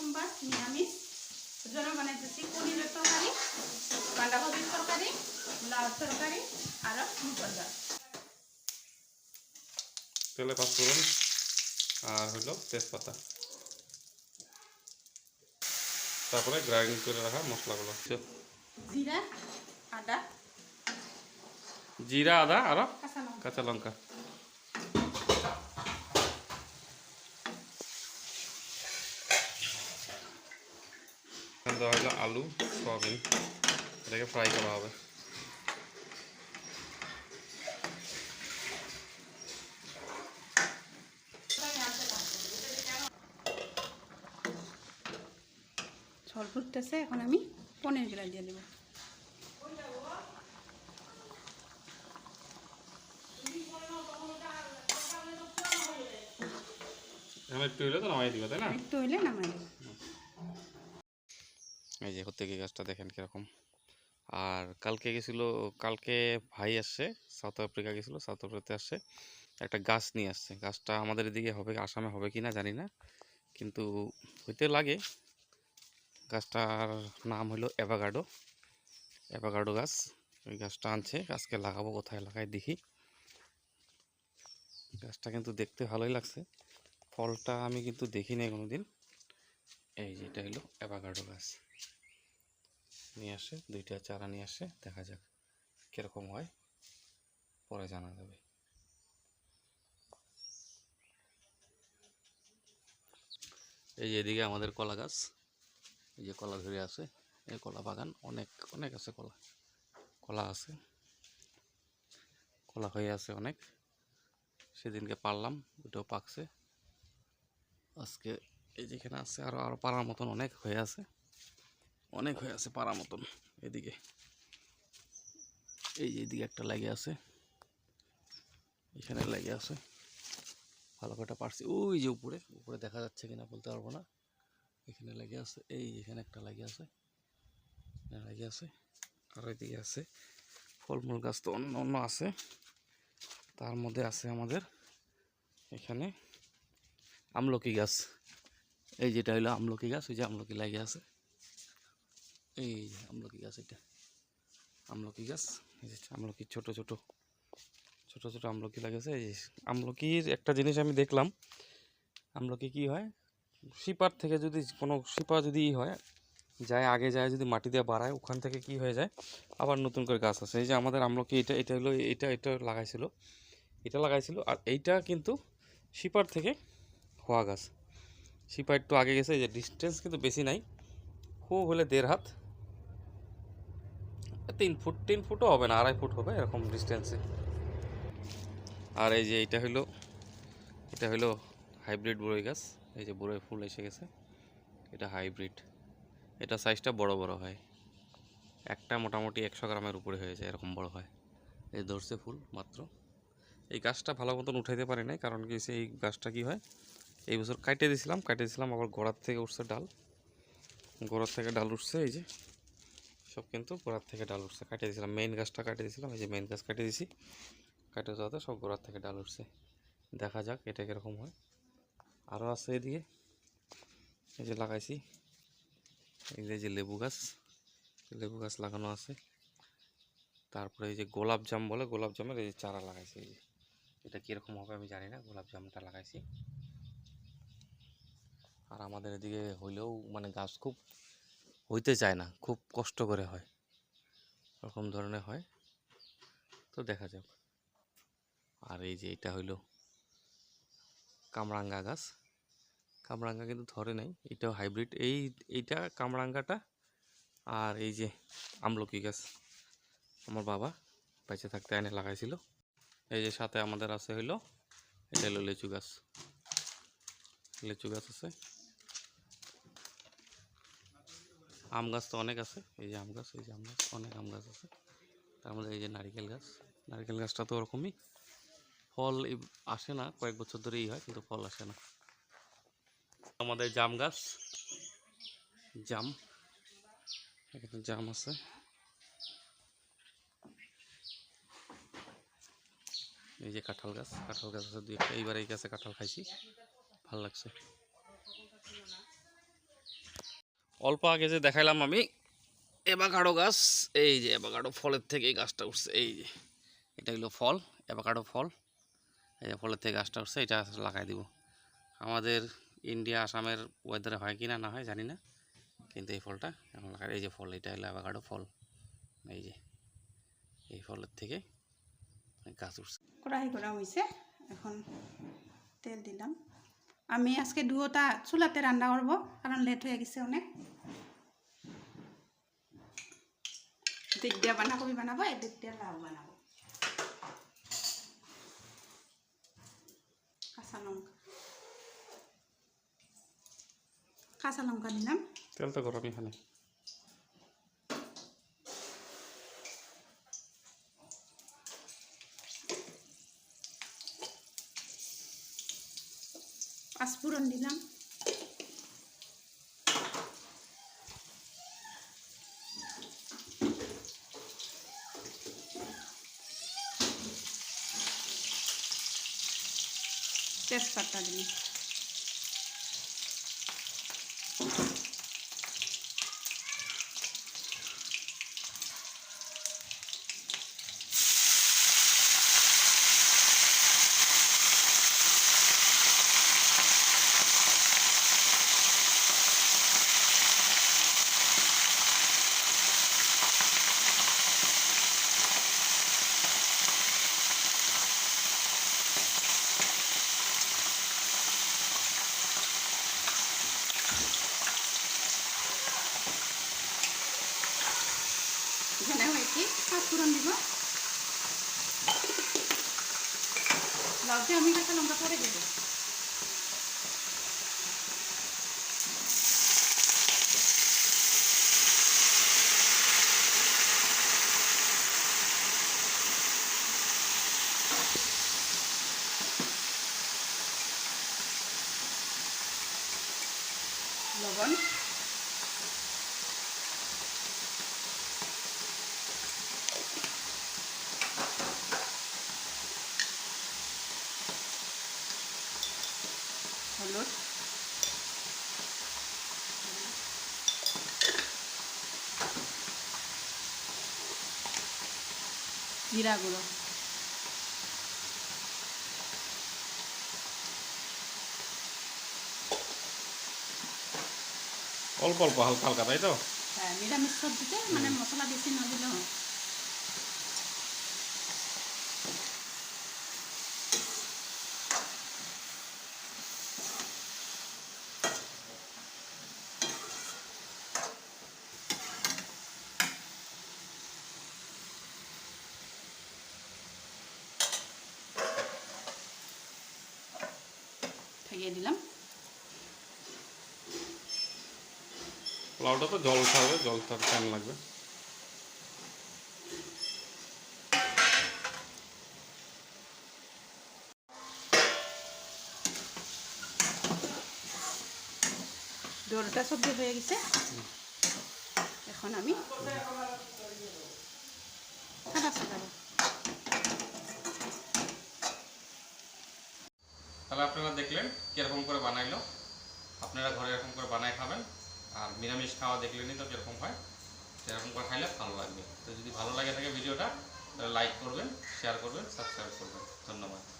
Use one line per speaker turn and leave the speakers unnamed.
সোমবার নিরামিষ জন্য বানাইতেছি পনিরের তরকারি বাঁধাকপির তরকারি লাউ তরকারি আর মুসুর ডাল।
তেলে পাঁচ ফোড়ন আর হলো তেজপাতা। তারপরে গ্রাইন্ড করে রাখা মশলাগুলো।
জিরা আদা।
জিরা আদা আর
কাঁচা লঙ্কা।
এখানে দেওয়া হলো আলু সয়াবিন। এটাকে ফ্রাই করা হবে।
ঝোল ফুটতেছে এখন আমি পনিরগুলো দিয়ে দেবো।
একটু হলে তো নামাই দিবে তাই না?
একটু হইলে নামাই দেবো।
এই যে হতে গাছটা দেখেন কীরকম। আর কালকে গেছিল, কালকে ভাই আসছে সাউথ আফ্রিকা গেছিল সাউথ আফ্রিকাতে আসছে। একটা গাছ নিয়ে আসছে। গাছটা আমাদের এদিকে হবে, আসামে হবে কি না জানি না। কিন্তু হইতে লাগে। গাছটার নাম হলো অ্যাভাগাডো অ্যাভাগাডো গাছ। ওই গাছটা আনছে। আজকে লাগাবো কোথায় লাগাই দেখি। গাছটা কিন্তু দেখতে ভালোই লাগছে। ফলটা আমি কিন্তু দেখি নাই কোনোদিন এই যে এটা হলো অ্যাভাগাডো গাছ। নিয়ে আসে, দুইটা চারা নিয়ে আসে, দেখা যাক কীরকম হয়, পরে জানা যাবে। এই এদিকে আমাদের কলা গাছ, এই যে কলা ধরে আছে, এই কলা বাগান, অনেক অনেক আছে কলা কলা আছে, কলা হয়ে আছে অনেক। সেদিনকে পারলাম ওটাও পাকছে। আজকে এই যেখানে আছে আরও আরও পাড়ার মতন অনেক হয়ে আছে। অনেক হয়ে আছে পাড়ার মতন। এদিকে। এই যে এদিকে একটা লাগে আছে। এখানে লাগে আছে। ভালো করে পারছি। ওই যে উপরে। উপরে দেখা যাচ্ছে কিনা বলতে পারব না। এখানে লেগে আছে। এই এখানে একটা লাগে আছে। এখানে লাগে আছে। আর এদিকে আছে। ফলমূল গাছ তো অন্য অন্য আছে। তার মধ্যে আছে আমাদের এখানে আমলকি গাছ। এই যেটা হলো আমলকি গাছ, ওই যে আমলকি লাগে আছে। এই যে আমলকি গাছ এটা। আমলকি গাছ আমলকি ছোট ছোট ছোট ছোট আমলকি লাগেছে এই আমলকির একটা জিনিস আমি দেখলাম, আমলকি কি হয়? শিপার থেকে যদি কোনো শিপা যদি হয়, যায় আগে যায় যদি মাটি দিয়ে বাড়ায়, ওখান থেকে কি হয়ে যায়? আবার নতুন করে গাছ আসে। এই যে আমাদের আমলকি এটা এটা হলো, এটা এটা লাগাইছিল এটা লাগাইছিল, আর এইটা কিন্তু শিপার থেকে হওয়া গাছ। শিপা একটু আগে গেছে, এই যে ডিস্টেন্স কিন্তু বেশি নাই। খুব হলে দেড় হাত। তিন ফুট, তিন ফুটও হবে না, আড়াই ফুট হবে এরকম ডিস্টেন্সে আর এই যে এটা হলো এটা হলো হাইব্রিড বড়ই গাছ, এই যে বড়ই ফুল এসে গেছে, এটা হাইব্রিড এটা সাইজটা বড় বড় হয়। একটা মোটামুটি একশো গ্রামের উপরে হয়ে যায়, এরকম বড় হয়। এই ধরছে ফুল মাত্র। এই গাছটা ভালো মতন উঠাইতে পারি নাই, কারণ কি সেই গাছটা কি হয়, এই বছর কাটে দিয়েছিলাম কাটে দিয়েছিলাম আবার গোড়ার থেকে উঠছে ডাল। গোড়ার থেকে ডাল উঠছে, এই যে সব কিন্তু গোড়ার থেকে ডাল উঠছে। কাটিয়ে দিয়েছিলাম মেইন গাছটা কাটিয়ে দিয়েছিলাম, এই যে মেইন গাছ কাটিয়ে দিয়েছি। কাটে যাওয়াতে সব গোড়ার থেকে ডাল উঠছে। দেখা যাক এটা কীরকম হয়। আরও আছে এদিকে। এই যে লাগাইছি। এই যে- লেবু গাছ। লেবু গাছ লাগানো আছে। তারপরে এই যে গোলাপ জাম বলে, গোলাপ জামের এই যে চারা লাগাইছি এই যে। এটা কীরকম হবে আমি জানি না, গোলাপ জামটা লাগাইছি। আর আমাদের এদিকে হইলেও মানে গাছ খুব হইতে চায় না, খুব কষ্ট করে হয়। এরকম ধরনের হয়। তো দেখা যাক। আর এই যে এটা হইল কামরাঙ্গা গাছ। কামরাঙ্গা কিন্তু ধরে নাই, এটাও হাইব্রিড এই, এইটা কামরাঙ্গাটা আর এই যে আমলকি গাছ। আমার বাবা বেঁচে থাকতে এনে লাগাইছিল। এই যে সাথে আমাদের আছে হইল, এটা হলো লিচু গাছ। লিচু গাছ আছে। আম গাছ তো অনেক আছে, এই যে আম গাছ, এই যে আম গাছ, অনেক আম গাছ আছে। তার মধ্যে এই যে নারিকেল গাছ, নারিকেল গাছটা তো ওরকমই। ফল আসে না, কয়েক বছর ধরেই হয়, কিন্তু ফল আসে না। আমাদের জাম গাছ, জাম, এখানে জাম আছে। এই যে কাঁঠাল গাছ কাঁঠাল গাছ আছে দুই একটা, এইবার এই গাছে কাঁঠাল খাইছি, ভালো লাগছে। অল্প আগে যে দেখাইলাম আমি এবাকাডো গাছ, এই যে এবাকাডো ফলের থেকে এই গাছটা উঠছে, এই যে, এটা হলো ফল এবাকাডো ফল, এই যে ফলের থেকে গাছটা উঠছে, এটা লাগাই দিব। আমাদের ইন্ডিয়া, আসামের ওয়েদারে হয় কি না না হয় জানি না, কিন্তু এই ফলটা এখন লাগাই, এই যে ফল, এটা হলো অ্যাভোকাডো ফল, এই যে, এই ফলের থেকে গাছ উঠছে।
কড়াই করা হয়েছে এখন তেল দিলাম। আমি আজকে দুটা চুলাতে রান্না করব, কারণ লেট হয়ে গেছে অনেক। দিক দিয়া বাঁধাকপি বানাবো? এদিক দিয়া লাউ বানাবো। কাঁচা লঙ্কা। কাঁচা লঙ্কা দিলাম
তেল তো গরমই এখানে
পাঁচফোড়ন দিলাম। তেজপাতা দিলাম এখানে হয়েছে পাঁচফোড়ন দিব। লাউতে আমি কাঁচা লঙ্কা পরে দেবো। লবণ। জিরা গুঁড়ো
অল্প অল্প হালকা হালকা তাই তো?
হ্যাঁ নিরামিষ সবজিতে মানে মশলা বেশি না দিলেও খাইয়ে দিলাম।
পোলাওটা তো জল থাকবে জল থাকবে টাইম লাগবে?
দোলটা সবজি হয়ে গেছে এখন আমি সাদা সাজাবো
তাহলে আপনারা দেখলেন কীরকম করে বানাইলো। আপনারা ঘরে এরকম করে বানায় খাবেন। আর নিরামিষ খাওয়া দেখলেনই তো কীরকম হয়। সেরকম করে খাইলে ভালো লাগবে। তো যদি ভালো লাগে থাকে ভিডিওটা, তাহলে লাইক করবেন শেয়ার করবেন সাবস্ক্রাইব করবেন। ধন্যবাদ।